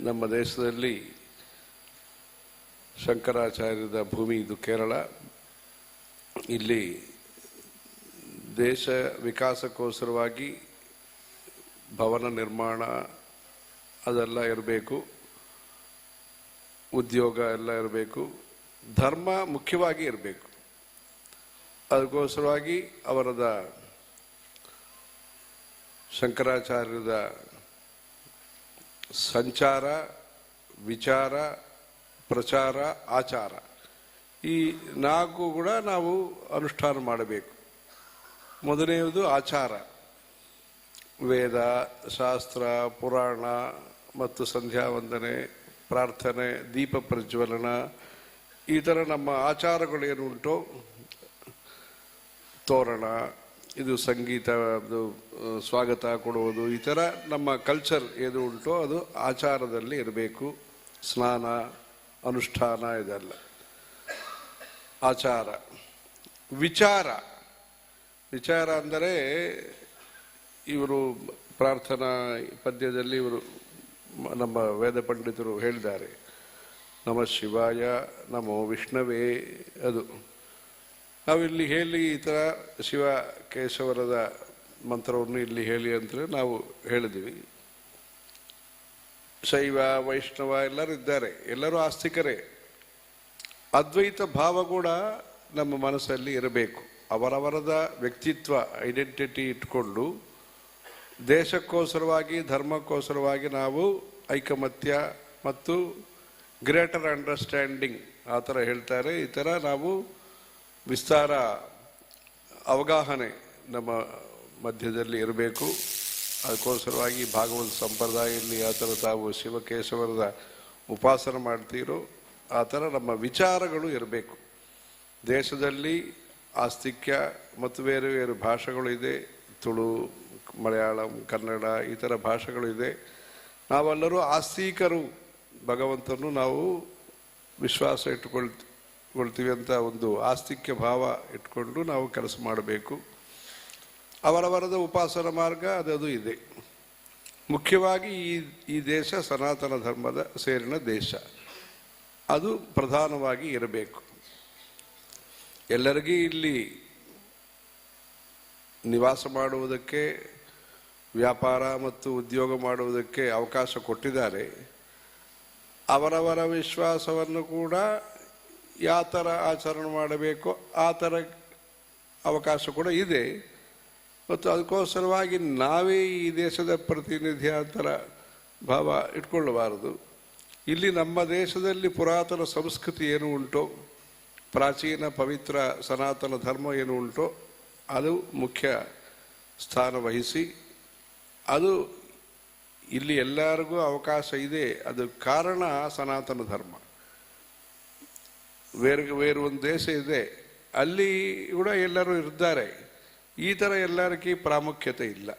ನಮ್ಮ ದೇಶದಲ್ಲಿ ಶಂಕರಾಚಾರ್ಯದ ಭೂಮಿ ಇದು ಕೇರಳ. ಇಲ್ಲಿ ದೇಶ ವಿಕಾಸಕ್ಕೋಸ್ಕರವಾಗಿ ಭವನ ನಿರ್ಮಾಣ ಅದೆಲ್ಲ ಇರಬೇಕು. ಉದ್ಯೋಗ ಎಲ್ಲ ಇರಬೇಕು. ಧರ್ಮ ಮುಖ್ಯವಾಗಿ ಇರಬೇಕು. ಅದಕ್ಕೋಸ್ಕರವಾಗಿ ಅವರದ ಶಂಕರಾಚಾರ್ಯದ ಸಂಚಾರ, ವಿಚಾರ, ಪ್ರಚಾರ, ಆಚಾರ. ಈ ನಾಲ್ಕು ಕೂಡ ನಾವು ಅನುಷ್ಠಾನ ಮಾಡಬೇಕು. ಮೊದಲನೆಯದು ಆಚಾರ. ವೇದ, ಶಾಸ್ತ್ರ, ಪುರಾಣ ಮತ್ತು ಸಂಧ್ಯಾ ವಂದನೆ ಪ್ರಾರ್ಥನೆ, ದೀಪ ಪ್ರಜ್ವಲನ, ಈ ಥರ ನಮ್ಮ ಆಚಾರಗಳು ಉಂಟೋ ತೋರಣ ಇದು ಸಂಗೀತ, ಅದು ಸ್ವಾಗತ ಕೊಡುವುದು, ಈ ಥರ ನಮ್ಮ ಕಲ್ಚರ್ ಏನು ಉಂಟೋ ಅದು ಆಚಾರದಲ್ಲಿ ಇರಬೇಕು. ಸ್ನಾನ, ಅನುಷ್ಠಾನ ಇದೆಲ್ಲ. ಆಚಾರ. ವಿಚಾರ. ವಿಚಾರ ಅಂದರೆ ಇವರು ಪ್ರಾರ್ಥನಾ ಪದ್ಯದಲ್ಲಿ ಇವರು ನಮ್ಮ ವೇದ ಪಂಡಿತರು ಹೇಳಿದ್ದಾರೆ. ನಮ ಶಿವಾಯ, ನಮೋ ವಿಷ್ಣವೇ, ಅದು. ನಾವಿಲ್ಲಿ ಹೇಳಿ ಈ ಥರ ಶಿವ ಕೇಶವರದ ಮಂತ್ರವನ್ನು ಇಲ್ಲಿ ಹೇಳಿ ಅಂತೇಳಿ ನಾವು ಹೇಳಿದ್ವಿ ಶೈವ, ವೈಷ್ಣವ ಎಲ್ಲರೂ ಇದ್ದಾರೆ. ಎಲ್ಲರೂ ಆಸ್ತಿಕರೇ. ಅದ್ವೈತ ಭಾವ ಕೂಡ ನಮ್ಮ ಮನಸ್ಸಲ್ಲಿ ಇರಬೇಕು. ಅವರವರದ ವ್ಯಕ್ತಿತ್ವ ಐಡೆಂಟಿಟಿ ಇಟ್ಕೊಂಡು ದೇಶಕ್ಕೋಸ್ಕರವಾಗಿ, ಧರ್ಮಕ್ಕೋಸ್ಕರವಾಗಿ ನಾವು ಐಕಮತ್ಯ ಮತ್ತು ಗ್ರೇಟರ್ ಅಂಡರ್ಸ್ಟ್ಯಾಂಡಿಂಗ್ ಆ ಥರ ಹೇಳ್ತಾರೆ. ಈ ಥರ ನಾವು ವಿಸ್ತಾರ ಅವಗಾಹನೆ ನಮ್ಮ ಮಧ್ಯದಲ್ಲಿ ಇರಬೇಕು. ಅದಕ್ಕೋಸ್ಕರವಾಗಿ ಭಾಗವತ ಸಂಪ್ರದಾಯದಲ್ಲಿ ಆ ಥರ ತಾವು ಶಿವಕೇಶವರದ ಉಪಾಸನ ಮಾಡ್ತೀರೋ ಆ ಥರ ನಮ್ಮ ವಿಚಾರಗಳು ಇರಬೇಕು. ದೇಶದಲ್ಲಿ ಆಸ್ತಿಕ್ಯ ಮತ್ತು ಬೇರೆ ಬೇರೆ ಭಾಷೆಗಳಿದೆ ತುಳು, ಮಲಯಾಳಂ, ಕನ್ನಡ ಈ ಥರ ಭಾಷೆಗಳಿದೆ ನಾವೆಲ್ಲರೂ ಆಸ್ತಿಕರು. ಭಗವಂತನು ನಾವು ವಿಶ್ವಾಸ ಇಟ್ಟುಕೊಳ್ತೀವಿ ಕೊಳ್ತೀವಿ ಅಂತ ಒಂದು ಆಸ್ತಿಕ್ಯ ಭಾವ ಇಟ್ಕೊಂಡು ನಾವು ಕೆಲಸ ಮಾಡಬೇಕು. ಅವರವರದ ಉಪಾಸನ ಮಾರ್ಗ ಅದದು ಇದೆ. ಮುಖ್ಯವಾಗಿ ಈ ಈ ದೇಶ ಸನಾತನ ಧರ್ಮದ ಸೇರಿನ ದೇಶ. ಅದು ಪ್ರಧಾನವಾಗಿ ಇರಬೇಕು. ಎಲ್ಲರಿಗೂ ಇಲ್ಲಿ ನಿವಾಸ ಮಾಡುವುದಕ್ಕೆ, ವ್ಯಾಪಾರ ಮತ್ತು ಉದ್ಯೋಗ ಮಾಡುವುದಕ್ಕೆ ಅವಕಾಶ ಕೊಟ್ಟಿದ್ದಾರೆ. ಅವರವರ ವಿಶ್ವಾಸವನ್ನು ಕೂಡ ಯಾವ ಥರ ಆಚರಣೆ ಮಾಡಬೇಕೋ, ಆ ಥರ ಅವಕಾಶ ಕೂಡ ಇದೆ. ಮತ್ತು ಅದಕ್ಕೋಸ್ಕರವಾಗಿ ನಾವೇ ಈ ದೇಶದ ಪ್ರತಿನಿಧಿ ಆ ಥರ ಭಾವ ಇಟ್ಕೊಳ್ಳಬಾರದು. ಇಲ್ಲಿ ನಮ್ಮ ದೇಶದಲ್ಲಿ ಪುರಾತನ ಸಂಸ್ಕೃತಿ ಏನು ಉಂಟೋ, ಪ್ರಾಚೀನ ಪವಿತ್ರ ಸನಾತನ ಧರ್ಮ ಏನು ಉಂಟೋ, ಅದು ಮುಖ್ಯ ಸ್ಥಾನ ವಹಿಸಿ, ಅದು ಇಲ್ಲಿ ಎಲ್ಲರಿಗೂ ಅವಕಾಶ ಇದೆ. ಅದು ಕಾರಣ ಸನಾತನ ಧರ್ಮ. ಬೇರೆ ಬೇರೆ ಒಂದು ದೇಶ ಇದೆ. ಅಲ್ಲಿ ಕೂಡ ಎಲ್ಲರೂ ಇದ್ದಾರೆ ಈ ಥರ ಎಲ್ಲರಿಗೂ ಪ್ರಾಮುಖ್ಯತೆ ಇಲ್ಲ.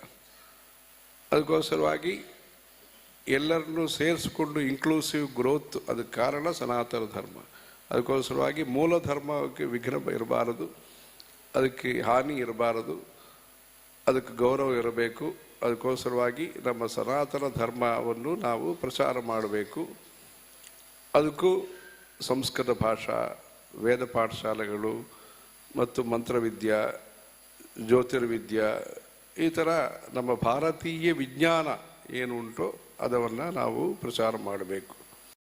ಅದಕ್ಕೋಸ್ಕರವಾಗಿ ಎಲ್ಲರನ್ನೂ ಸೇರಿಸಿಕೊಂಡು ಇನ್ಕ್ಲೂಸಿವ್ ಗ್ರೋತ್ ಅದಕ್ಕೆ ಕಾರಣ ಸನಾತನ ಧರ್ಮ. ಅದಕ್ಕೋಸ್ಕರವಾಗಿ ಮೂಲ ಧರ್ಮಕ್ಕೆ ವಿಘ್ನ ಇರಬಾರದು. ಅದಕ್ಕೆ ಹಾನಿ ಇರಬಾರದು. ಅದಕ್ಕೆ ಗೌರವ ಇರಬೇಕು. ಅದಕ್ಕೋಸ್ಕರವಾಗಿ ನಮ್ಮ ಸನಾತನ ಧರ್ಮವನ್ನು ನಾವು ಪ್ರಚಾರ ಮಾಡಬೇಕು. ಅದಕ್ಕೂ ಸಂಸ್ಕೃತ ಭಾಷಾ, ವೇದ ಪಾಠಶಾಲೆಗಳು ಮತ್ತು ಮಂತ್ರವಿದ್ಯಾ, ಜ್ಯೋತಿರ್ವಿದ್ಯಾ, ಈ ಥರ ನಮ್ಮ ಭಾರತೀಯ ವಿಜ್ಞಾನ ಏನು ಉಂಟೋ ಅದನ್ನು ನಾವು ಪ್ರಚಾರ ಮಾಡಬೇಕು.